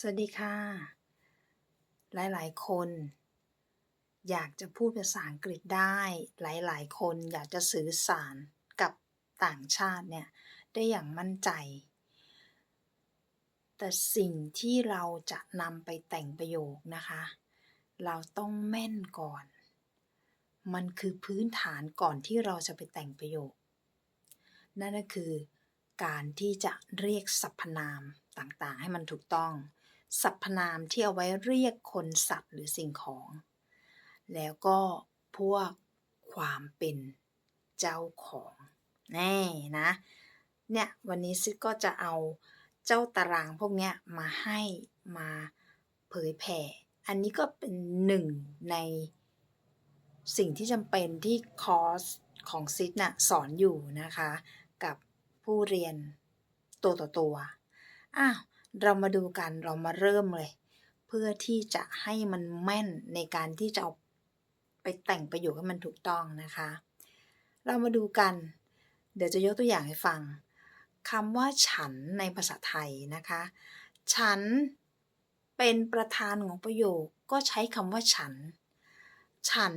สวัสดีค่ะ หลาย ๆ คน อยากจะพูดภาษาอังกฤษได้ หลาย ๆ คนอยากจะสื่อสารกับต่างชาติเนี่ย ได้อย่างมั่นใจ แต่สิ่งที่เราจะนำไปแต่งประโยคนะคะ เราต้องแม่นก่อน มันคือพื้นฐานก่อนที่เราจะไปแต่งประโยค นั่นก็คือการที่จะเรียกสรรพนามต่างๆ ให้มันถูกต้อง สรรพนามที่เอาไว้เรียกคนสัตว์หรือสิ่งของ แล้วก็พวกความเป็นเจ้าของแน่นะ เนี่ยวันนี้ซิก็จะเอาเจ้าตารางพวกเนี้ยมาให้มาเผยแผ่ อันนี้ก็เป็นหนึ่งในสิ่งที่จำเป็นที่คอร์สของซิดน่ะสอนอยู่นะคะ กับผู้เรียนตัวต่อตัวอ้าว เรามาดูกันเรามาเริ่มเลย เพื่อที่จะให้มันแม่นในการที่จะเอาไปแต่งประโยคให้มันถูกต้องนะคะ เรามาดูกัน เดี๋ยวจะยกตัวอย่างให้ฟังคำว่าฉันในภาษาไทยนะคะ ฉันเป็นประธานของประโยคก็ใช้คำว่าฉัน ฉัน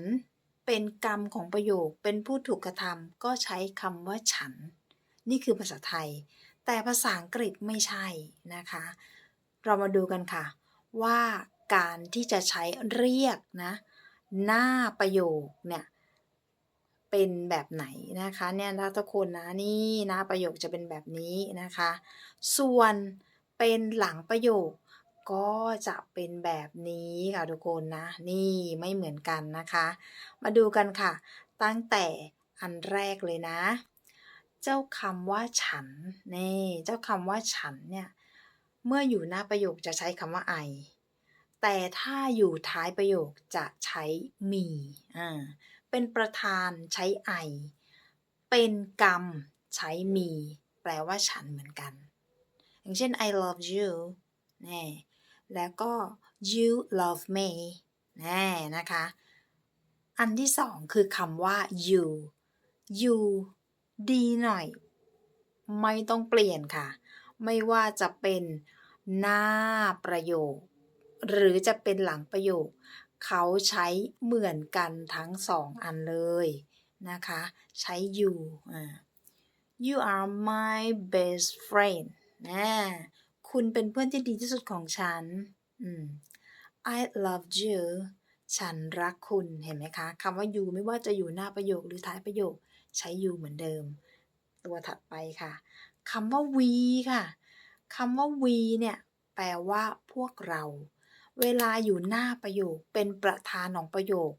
เป็นกรรมของประโยคเป็นผู้ถูกกระทำก็ใช้คำว่าฉัน นี่คือภาษาไทย แต่ภาษาอังกฤษไม่ใช่นะคะ เรามาดูกันค่ะ ว่าการที่จะใช้เรียกนะหน้าประโยคเนี่ยเป็นแบบไหนนะคะเนี่ยนะทุกคนนะนี่หน้าประโยคจะเป็นแบบนี้นะคะ ส่วนเป็นหลังประโยคก็จะเป็นแบบนี้ค่ะทุกคนนะ นี่ไม่เหมือนกันนะคะ มาดูกันค่ะ ตั้งแต่อันแรกเลยนะ เจ้าคำว่าฉันนี่เจ้าคำว่าฉันเนี่ยเมื่ออยู่หน้าประโยคจะใช้คำว่า I แต่ถ้าอยู่ท้ายประโยคจะใช้ me อ่าเป็นประธานใช้ I เป็นกรรมใช้ me แปลว่าฉันเหมือนกัน อย่างเช่น I love you แน่แล้วก็ you love me แน่นะคะ อันที่สองคือคำว่า you you ดีหน่อย ไม่ต้องเปลี่ยนค่ะ ไม่ว่าจะเป็นหน้าประโยค หรือจะเป็นหลังประโยค เขาใช้เหมือนกันทั้งสองอันเลยนะคะ ใช้ you you are my best friend นะคุณเป็นเพื่อนที่ดีที่สุดของฉัน I love you ฉันรักคุณ เห็นไหมคะ คำว่า you ไม่ว่าจะอยู่หน้าประโยคหรือท้ายประโยค ใช้ you เหมือนเดิม ตัวถัดไปค่ะคำว่า we ค่ะคำว่า we เนี่ย แปลว่าพวกเรา เวลาอยู่หน้าประโยค เป็นประธานของประโยค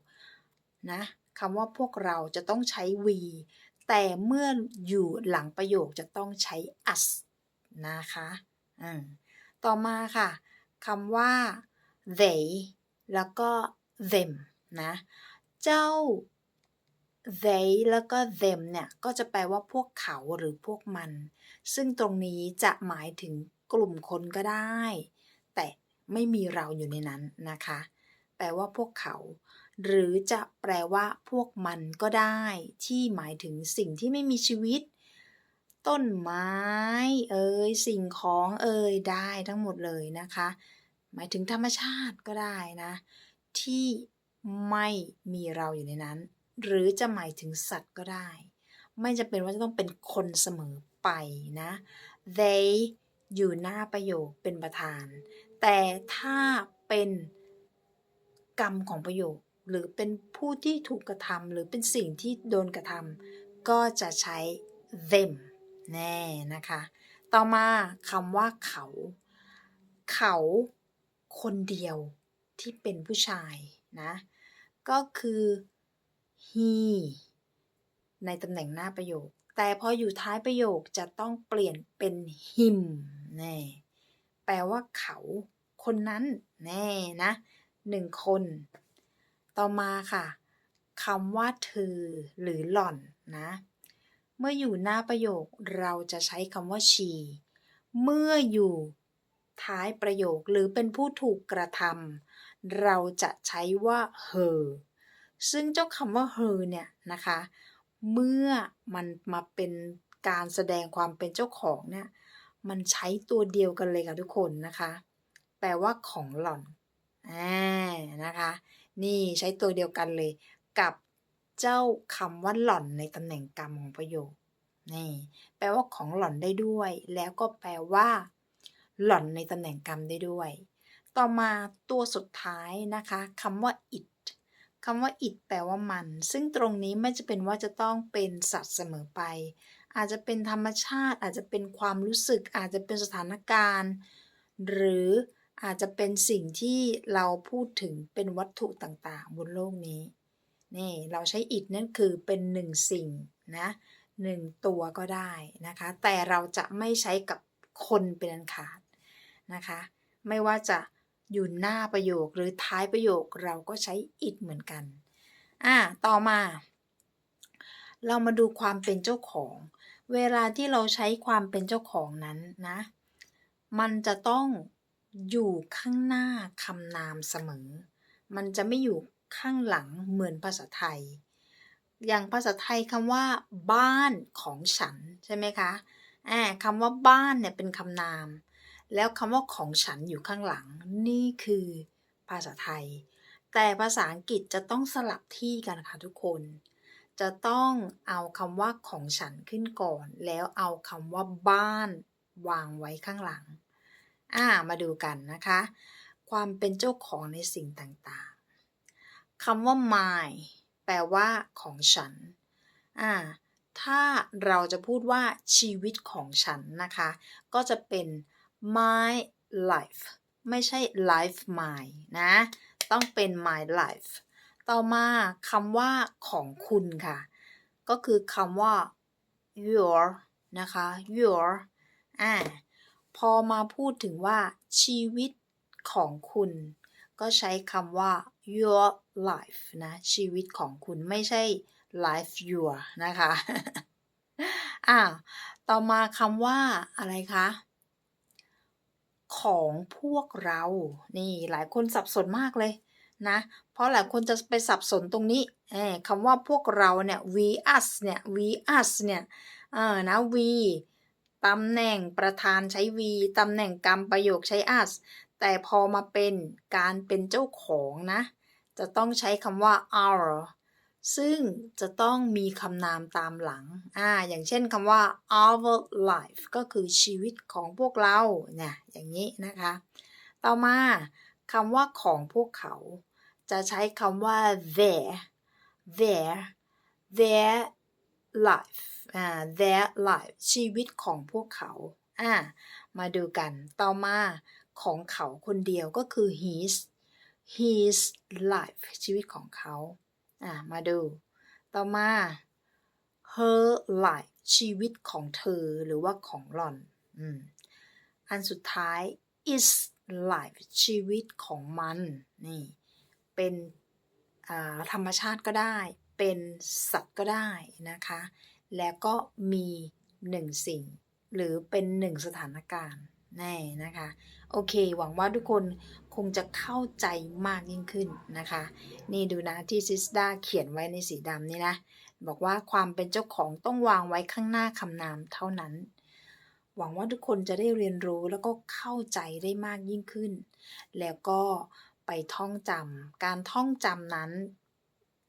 นะคำว่าพวกเราจะต้องใช้ we แต่เมื่ออยู่หลังประโยคจะต้องใช้ us นะคะต่อมาค่ะคำว่า they แล้วก็ them นะ เจ้า they แล้วก็ them เนี่ย ก็จะแปลว่าพวกเขาหรือพวกมัน ซึ่งตรงนี้จะหมายถึงกลุ่มคนก็ได้ แต่ไม่มีเราอยู่ในนั้นนะคะ แปลว่าพวกเขา หรือจะแปลว่าพวกมันก็ได้ ที่หมายถึงสิ่งที่ไม่มีชีวิต ต้นไม้ เอ่ยสิ่งของเอ่ยได้ทั้งหมดเลยนะคะ หมายถึงธรรมชาติก็ได้นะ ที่ไม่มีเราอยู่ในนั้น หรือจะหมายถึงสัตว์ก็ได้ ไม่จะเป็นว่าจะต้องเป็นคนเสมอไปนะ they อยู่หน้าประโยคเป็นประธาน แต่ถ้าเป็นกรรมของประโยค หรือเป็นผู้ที่ถูกกระทำหรือเป็นสิ่งที่โดนกระทำก็จะใช้ them แน่นะคะ ต่อมาคำว่าเขา เขาคนเดียวที่เป็นผู้ชายนะ ก็คือ he ในตำแหน่งหน้าประโยค แต่พออยู่ท้ายประโยคจะต้องเปลี่ยนเป็น him แน่แปลว่าเขา คนนั้นแน่นะหนึ่งคน ต่อมาค่ะคำว่าเธอหรือหล่อนนะ เมื่ออยู่หน้าประโยคเราจะใช้คำว่า she เมื่ออยู่ท้ายประโยคหรือเป็นผู้ถูกกระทำเราจะใช้ว่า her ซึ่งเจ้าคำว่า her เนี่ยนะคะ เมื่อมันมาเป็นการแสดงความเป็นเจ้าของเนี่ย มันใช้ตัวเดียวกันเลยค่ะทุกคนนะคะ แปลว่าของหล่อนอ่านะคะ นี่ใช้ตัวเดียวกันเลย กับเจ้าคำว่าหล่อนในตำแหน่งกรรมของประโยค นี่ แปลว่าของหล่อนได้ด้วย แล้วก็แปลว่า หล่อนในตำแหน่งกรรมได้ด้วย ต่อมาตัวสุดท้ายนะคะคำว่า it คำว่า it แปลว่ามัน ซึ่งตรงนี้ไม่จะเป็นว่าจะต้องเป็นสัตว์เสมอไป อาจจะเป็นธรรมชาติ อาจจะเป็นความรู้สึก อาจจะเป็นสถานการณ์ หรืออาจจะเป็นสิ่งที่เราพูดถึงเป็นวัตถุต่างๆ บนโลกนี้ นี่ เราใช้ it นั่นคือเป็นหนึ่งสิ่งนะหนึ่งตัวก็ได้นะคะ แต่เราจะไม่ใช้กับคนเป็นอันขาดนะคะ ไม่ว่าจะ อยู่หน้าประโยคหรือท้ายประโยคเราก็ใช้ it เหมือนกัน อ่า ต่อมา เรามาดูความเป็นเจ้าของ เวลาที่เราใช้ความเป็นเจ้าของนั้นนะ มันจะต้องอยู่ข้างหน้าคำนามเสมอ มันจะไม่อยู่ข้างหลังเหมือนภาษาไทย อย่างภาษาไทยคำว่า บ้านของฉันใช่ไหมคะอ่าคำว่าบ้านเนี่ยเป็นคำนาม แล้วคำว่าของฉันอยู่ข้างหลัง นี่คือภาษาไทย แต่ภาษาอังกฤษจะต้องสลับที่กันค่ะทุกคน จะต้องเอาคำว่าของฉันขึ้นก่อน แล้วเอาคำว่าบ้าน วางไว้ข้างหลัง อ่า มาดูกันนะคะ ความเป็นเจ้าของในสิ่งต่างๆคำว่า my แปลว่าของฉัน อ่า ถ้าเราจะพูดว่าชีวิตของฉันนะคะ ก็จะเป็น my life ไม่ใช่ life my นะ ต้องเป็น my life ต่อมาคำว่าของคุณค่ะ ก็คือคำว่า your นะคะ your อ่าพอมาพูดถึงว่าชีวิตของคุณ ก็ใช้คำว่า your life นะ ชีวิตของคุณไม่ใช่ life your นะคะ อ่า ต่อมาคำว่าอะไรคะ ของพวกเรา นี่หลายคนสับสนมากเลยนะ เพราะหลายคนจะไปสับสนตรงนี้คำว่าพวกเราเนี่ย we us เนี่ย we us เนี่ยเออนะ we ตำแหน่งประธานใช้ we ตำแหน่งกรรมประโยคใช้ us แต่พอมาเป็นการเป็นเจ้าของนะ จะต้องใช้คำว่า our ซึ่งจะต้องมีคำนามตามหลัง อ่า อย่างเช่นคำว่า our life ก็คือชีวิตของพวกเราเนี่ยอย่างนี้นะคะ ต่อมาคำว่าของพวกเขา จะใช้คำว่า their their their life อ่า their life ชีวิตของพวกเขา อ่า มาดูกัน ต่อมาของเขาคนเดียวก็คือ his his life ชีวิตของเขา อ่ามาดู ต่อมา her life ชีวิตของเธอหรือว่าของหล่อนอืมอันสุดท้าย is life ชีวิตของมันนี่เป็นธรรมชาติก็ได้ เป็นสัตว์ก็ได้นะคะ แล้วก็มีหนึ่งสิ่ง หรือเป็นหนึ่งสถานการณ์ แน่นะคะ โอเค หวังว่าทุกคนคงจะเข้าใจมากยิ่งขึ้นนะคะ นี่ดูนะที่ซิสดาเขียนไว้ในสีดำนี่นะ บอกว่าความเป็นเจ้าของต้องวางไว้ข้างหน้าคำนามเท่านั้น หวังว่าทุกคนจะได้เรียนรู้แล้วก็เข้าใจได้มากยิ่งขึ้น แล้วก็ไปท่องจำการท่องจำนั้น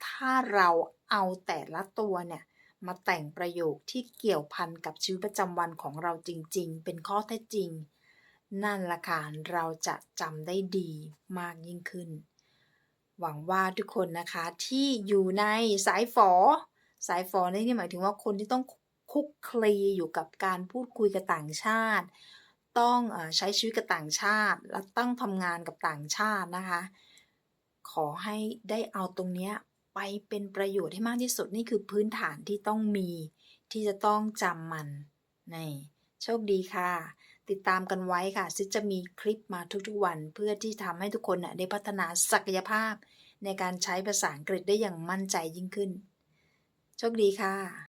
ถ้าเราเอาแต่ละตัวเนี่ยมาแต่งประโยคที่เกี่ยวพันกับชีวิตประจำวันของเราจริง ๆ เป็นข้อเท็จจริง นั่นละค่ะเราจะจำได้ดีมากยิ่งขึ้น หวังว่าทุกคนนะคะที่อยู่ในสายฝอ สายฝอนี่หมายถึงว่าคนที่ต้องคุกคลีอยู่กับการพูดคุยกับต่างชาติ ต้องใช้ชีวิตกับต่างชาติ และต้องทำงานกับต่างชาตินะคะ ขอให้ได้เอาตรงนี้ไปเป็นประโยชน์ให้มากที่สุดนี่คือพื้นฐานที่ต้องมีที่จะต้องจำมันนี่โชคดีค่ะ ติดตามกันไว้ค่ะซิจะมีคลิปมาทุกๆวัน เพื่อที่ทำให้ทุกคนได้พัฒนาศักยภาพ ในการใช้ภาษาอังกฤษได้อย่างมั่นใจยิ่งขึ้น โชคดีค่ะ